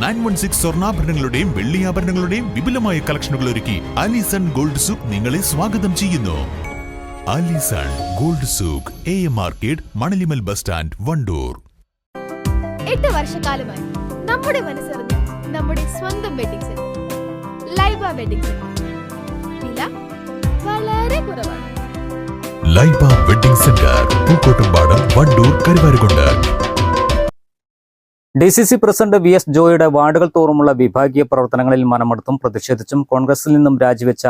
Nine one six സ്വർണാഭരണങ്ങളുടെയും വെള്ളിയാഭരണങ്ങളുടെയും വിപുലമായ കളക്ഷനുകൾ ഒരുക്കി അലിസൺ ഗോൾഡ് സൂക്ക് നിങ്ങളെ സ്വാഗതം ചെയ്യുന്നു. Alison Gold Souk A M market Manalimal bus stand Wandoor. എട്ട് വർഷക്കാലമായി നമ്മുടെ മനസ്സറിഞ്ഞ നമ്മുടെ സ്വന്തം wedding centre Laiba wedding centre വില വളരെ കുറവാണ്. Laiba wedding centre Pookkottumpadam Wandoor Karuvarakundu. D C C president V S ജോയിയുടെ വാർഡുകൾ തോറുമുള്ള വിഭാഗീയ പ്രവർത്തനങ്ങളിൽ മനമെടുത്തും പ്രതിഷേധിച്ചും കോൺഗ്രസിൽ നിന്നും രാജിവെച്ച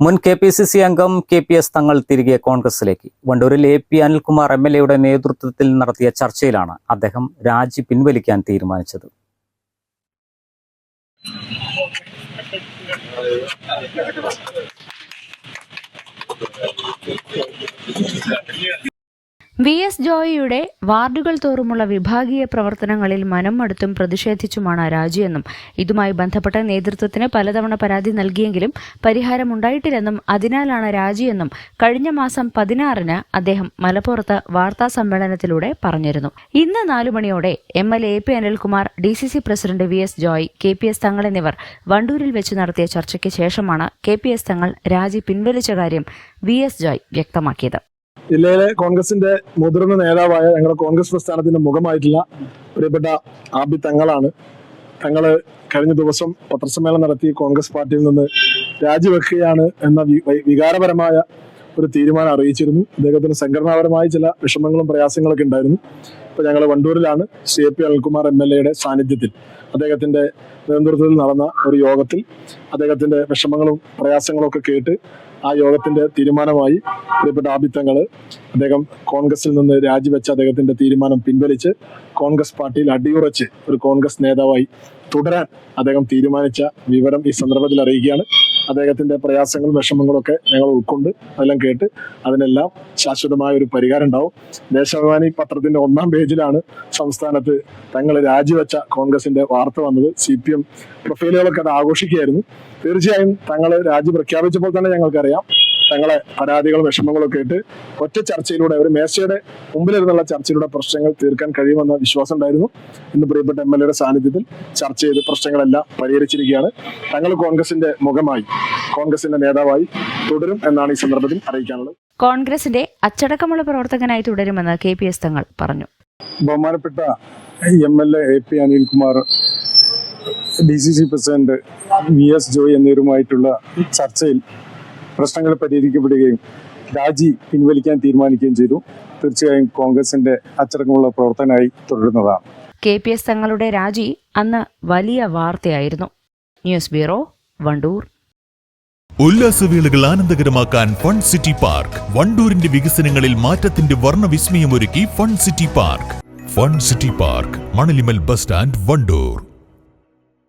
മുൻ കെ പി സി സി അംഗം കെ പി എസ് തങ്ങൾ തിരികെ കോൺഗ്രസിലേക്ക്. വണ്ടൂരിൽ A P Anilkumar M L എയുടെ നേതൃത്വത്തിൽ നടത്തിയ ചർച്ചയിലാണ് അദ്ദേഹം രാജി പിൻവലിക്കാൻ തീരുമാനിച്ചത്. വി എസ് ജോയിയുടെ വാർഡുകൾ തോറുമുള്ള വിഭാഗീയ പ്രവർത്തനങ്ങളിൽ മനം മടുത്തും പ്രതിഷേധിച്ചുമാണ് രാജിയെന്നും ഇതുമായി ബന്ധപ്പെട്ട നേതൃത്വത്തിന് പലതവണ പരാതി നൽകിയെങ്കിലും പരിഹാരമുണ്ടായിട്ടില്ലെന്നും അതിനാലാണ് രാജിയെന്നും കഴിഞ്ഞ മാസം പതിനാറിന് അദ്ദേഹം മലപ്പുറത്ത് വാർത്താ സമ്മേളനത്തിലൂടെ പറഞ്ഞിരുന്നു. ഇന്ന് നാലു മണിയോടെ M L A P Anilkumar D C C president V S Joy K P S Thangal എന്നിവർ വണ്ടൂരിൽ വെച്ച് നടത്തിയ ചർച്ചയ്ക്ക് ശേഷമാണ് കെ പി എസ് തങ്ങൾ രാജി പിൻവലിച്ച കാര്യം വി എസ് ജോയ് വ്യക്തമാക്കിയത്. ജില്ലയിലെ കോൺഗ്രസിന്റെ മുതിർന്ന നേതാവായ ഞങ്ങളുടെ കോൺഗ്രസ് പ്രസ്ഥാനത്തിന്റെ മുഖമായിട്ടുള്ള പ്രിയപ്പെട്ട ആബി തങ്ങളാണ്. തങ്ങൾ കഴിഞ്ഞ ദിവസം പത്രസമ്മേളനം നടത്തി കോൺഗ്രസ് പാർട്ടിയിൽ നിന്ന് രാജിവെക്കുകയാണ് എന്ന വികാരപരമായ ഒരു തീരുമാനം അറിയിച്ചിരുന്നു. അദ്ദേഹത്തിന് സംഘടനാപരമായ ചില വിഷമങ്ങളും പ്രയാസങ്ങളൊക്കെ ഉണ്ടായിരുന്നു. ഇപ്പൊ ഞങ്ങൾ വണ്ടൂരിലാണ് C A P Anilkumar M L എയുടെ സാന്നിധ്യത്തിൽ അദ്ദേഹത്തിന്റെ നേതൃത്വത്തിൽ നടന്ന ഒരു യോഗത്തിൽ അദ്ദേഹത്തിന്റെ വിഷമങ്ങളും പ്രയാസങ്ങളും ഒക്കെ കേട്ട് ആ യോഗത്തിന്റെ തീരുമാനമായി പ്രിയപ്പെട്ട ആഭിത്തങ്ങൾ അദ്ദേഹം കോൺഗ്രസിൽ നിന്ന് രാജിവെച്ച അദ്ദേഹത്തിന്റെ തീരുമാനം പിൻവലിച്ച് കോൺഗ്രസ് പാർട്ടിയിൽ അടിയുറച്ച് ഒരു കോൺഗ്രസ് നേതാവായി തുടരാൻ അദ്ദേഹം തീരുമാനിച്ച വിവരം ഈ സന്ദർഭത്തിൽ അറിയിക്കുകയാണ്. അദ്ദേഹത്തിന്റെ പ്രയാസങ്ങളും വിഷമങ്ങളും ഒക്കെ ഞങ്ങൾ ഉൾക്കൊണ്ട് അതെല്ലാം കേട്ട് അതിനെല്ലാം ശാശ്വതമായ ഒരു പരിഹാരം ഉണ്ടാവും. ദേശാഭിമാനി പത്രത്തിന്റെ ഒന്നാം പേജിലാണ് സംസ്ഥാനത്ത് തങ്ങൾ രാജിവെച്ച കോൺഗ്രസിന്റെ വാർത്ത വന്നത്. സി പി എം പ്രൊഫൈലുകളൊക്കെ അത് ആഘോഷിക്കുകയായിരുന്നു. തീർച്ചയായും തങ്ങൾ രാജി പ്രഖ്യാപിച്ചപ്പോൾ തന്നെ ഞങ്ങൾക്കറിയാം. തങ്ങളെ പരാതികളും വിഷമങ്ങളും ഒക്കെ ഇട്ട് ഒറ്റ ചർച്ചയിലൂടെ ഒരു മേശയുടെ മുമ്പിലിരുന്നുള്ള ചർച്ചയിലൂടെ പ്രശ്നങ്ങൾ തീർക്കാൻ കഴിയുമെന്ന വിശ്വാസം ഉണ്ടായിരുന്നു. ഇന്ന് പ്രിയപ്പെട്ട എം എൽ എയുടെ സാന്നിധ്യത്തിൽ ചർച്ച ചെയ്ത് പ്രശ്നങ്ങളെല്ലാം പരിഹരിച്ചിരിക്കുകയാണ്. തങ്ങൾ കോൺഗ്രസിന്റെ മുഖമായി കോൺഗ്രസിന്റെ നേതാവായി തുടരും എന്നാണ് ഈ സന്ദർഭത്തിൽ അറിയിക്കാനുള്ളത്. കോൺഗ്രസിന്റെ അച്ചടക്കമുള്ള പ്രവർത്തകനായി തുടരുമെന്ന് കെ പി എസ് തങ്ങൾ പറഞ്ഞു. ബഹുമാനപ്പെട്ട M L A A P Anilkumar D C C president V S Joy എന്നിവരുമായിട്ടുള്ള ചർച്ചയിൽ പ്രശ്നങ്ങൾ പരിഹരിക്കപ്പെടുകയും രാജി പിൻവലിക്കാൻ തീരുമാനിക്കുകയും ചെയ്തു. തീർച്ചയായും കോൺഗ്രസിന്റെ അച്ചടക്കമുള്ള പ്രവർത്തനമായി തുടരുന്നതാണ്. കെ പി എസ് തങ്ങളുടെ രാജി അന്ന് വലിയ വാർത്തയായിരുന്നു. News bureau Wandoor. ഉല്ലാസവേളകൾ ആനന്ദകരമാക്കാൻ ഫൺ സിറ്റി പാർക്ക്. വണ്ടൂരിന്റെ വികസനങ്ങളിൽ മാറ്റത്തിന്റെ വർണവിസ്മയമൊരുക്കി fun city park. Fun city park Manalimal bus stand Wandoor.